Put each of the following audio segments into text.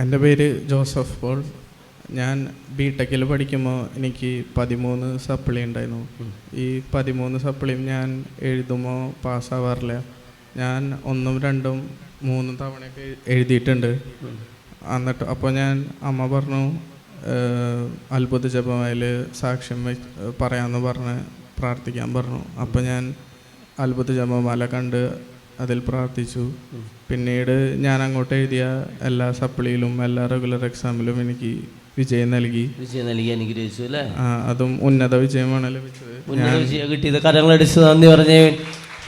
എന്റെ പേര് Joseph Paul. ഞാൻ ബി ടെക്കിൽ പഠിക്കുമ്പോൾ എനിക്ക് പതിമൂന്ന് സപ്ലി ഉണ്ടായിരുന്നു. ഈ പതിമൂന്ന് സപ്ലിയും ഞാൻ എഴുതുമോ പാസ്സാവാറില്ല. ഞാൻ ഒന്നും രണ്ടും മൂന്നും തവണയൊക്കെ എഴുതിയിട്ടുണ്ട്. എന്നിട്ട് അപ്പോൾ ഞാൻ അമ്മ പറഞ്ഞു അത്ഭുത ജപമായിൽ സാക്ഷ്യം പറയാമെന്ന് പറഞ്ഞ് പ്രാർത്ഥിക്കാൻ പറഞ്ഞു. അപ്പോൾ ഞാൻ അത്ഭുത ജപമാല കണ്ട് അതിൽ പ്രാർത്ഥിച്ചു. പിന്നീട് ഞാൻ അങ്ങോട്ട് എഴുതിയ എല്ലാ സപ്ലിയിലും എല്ലാ റെഗുലർ എക്സാമിലും എനിക്ക് വിജയം നൽകി. വിജയം നൽകി അനുഗ്രഹിച്ചു അല്ലേ? ആ, അതും ഉന്നത വിജയമാണ് ലഭിച്ചത്. ഉന്നത വിജയം കിട്ടിയത് കരങ്ങളടിച്ച് നന്ദി പറഞ്ഞേ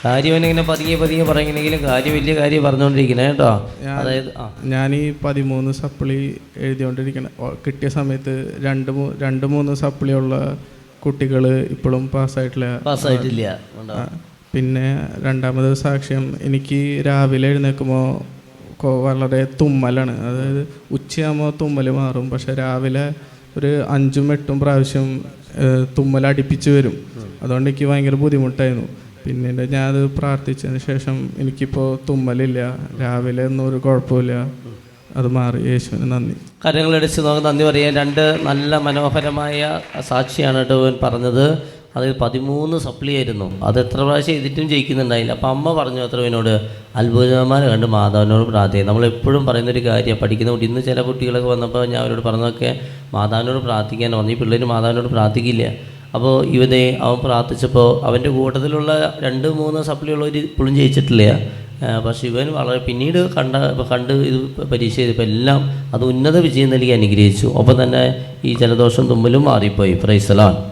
കാര്യം ഇങ്ങനെ പതിയെ പതിയെ പറയുന്നെങ്കിലും കാര്യം വലിയ കാര്യം പറഞ്ഞുകൊണ്ടിരിക്കണേ കേട്ടോ. അതായത് ഞാൻ ഈ പതിമൂന്ന് സപ്ലി എഴുതിക്കൊണ്ടിരിക്കണ കിട്ടിയ സമയത്ത് രണ്ട് രണ്ട് മൂന്ന് സപ്ലി ഉള്ള കുട്ടികൾ ഇപ്പോഴും പാസ്സായിട്ടില്ല പാസ്സായിട്ടില്ല പിന്നെ രണ്ടാമത് സാക്ഷ്യം എനിക്ക് രാവിലെ എഴുന്നേൽക്കുമ്പോൾ വളരെ തുമ്മലാണ്. അതായത് ഉച്ചയാകുമ്പോൾ തുമ്മൽ മാറും. പക്ഷെ രാവിലെ ഒരു അഞ്ചും എട്ടും പ്രാവശ്യം തുമ്മൽ അടുപ്പിച്ച് വരും. അതുകൊണ്ട് എനിക്ക് ഭയങ്കര ബുദ്ധിമുട്ടായിരുന്നു. പിന്നീട് അത് പ്രാർത്ഥിച്ചതിന് ശേഷം എനിക്കിപ്പോൾ തുമ്മലില്ല. രാവിലെ ഒന്നും ഒരു കുഴപ്പമില്ല അത് മാറി. യേശുവിന് നന്ദി. കരങ്ങളടിച്ച് നമുക്ക് നന്ദി പറയാം രണ്ട് നല്ല മനോഹരമായ സാക്ഷിയാണ് ഡോവൻ പറഞ്ഞത്. അത് പതിമൂന്ന് സപ്ലി ആയിരുന്നു. അത് എത്ര പ്രാവശ്യം എഴുതിട്ടും ജയിക്കുന്നുണ്ടായില്ല. അപ്പം അമ്മ പറഞ്ഞു അത്ര എന്നോട് അത്ഭുതമാരെ കണ്ട് മാതാവിനോട് പ്രാർത്ഥിക്കുക നമ്മളെപ്പോഴും പറയുന്നൊരു കാര്യം പഠിക്കുന്ന കുട്ടി ഇന്ന് ചില കുട്ടികളൊക്കെ വന്നപ്പോൾ ഞാൻ അവരോട് പറഞ്ഞതൊക്കെ മാതാവിനോട് പ്രാർത്ഥിക്കാൻ പറഞ്ഞു ഈ പിള്ളേർ മാതാവിനോട് പ്രാർത്ഥിക്കില്ല. അപ്പോൾ ഇവനെ അവൻ പ്രാർത്ഥിച്ചപ്പോൾ അവന്റെ കൂട്ടത്തിലുള്ള രണ്ട് മൂന്ന് സപ്ലി സപ്ലിയുള്ളവർ ഇപ്പോഴും ജയിച്ചിട്ടില്ല. പക്ഷെ ഇവൻ വളരെ പിന്നീട് കണ്ട കണ്ട് ഇത് പരീക്ഷ ചെയ്തപ്പോൾ എല്ലാം അത് ഉന്നത വിജയം നൽകി അനുഗ്രഹിച്ചു. ഒപ്പം തന്നെ ഈ ജലദോഷം തുമ്മലും മാറിപ്പോയി. പ്രൈസലാൻ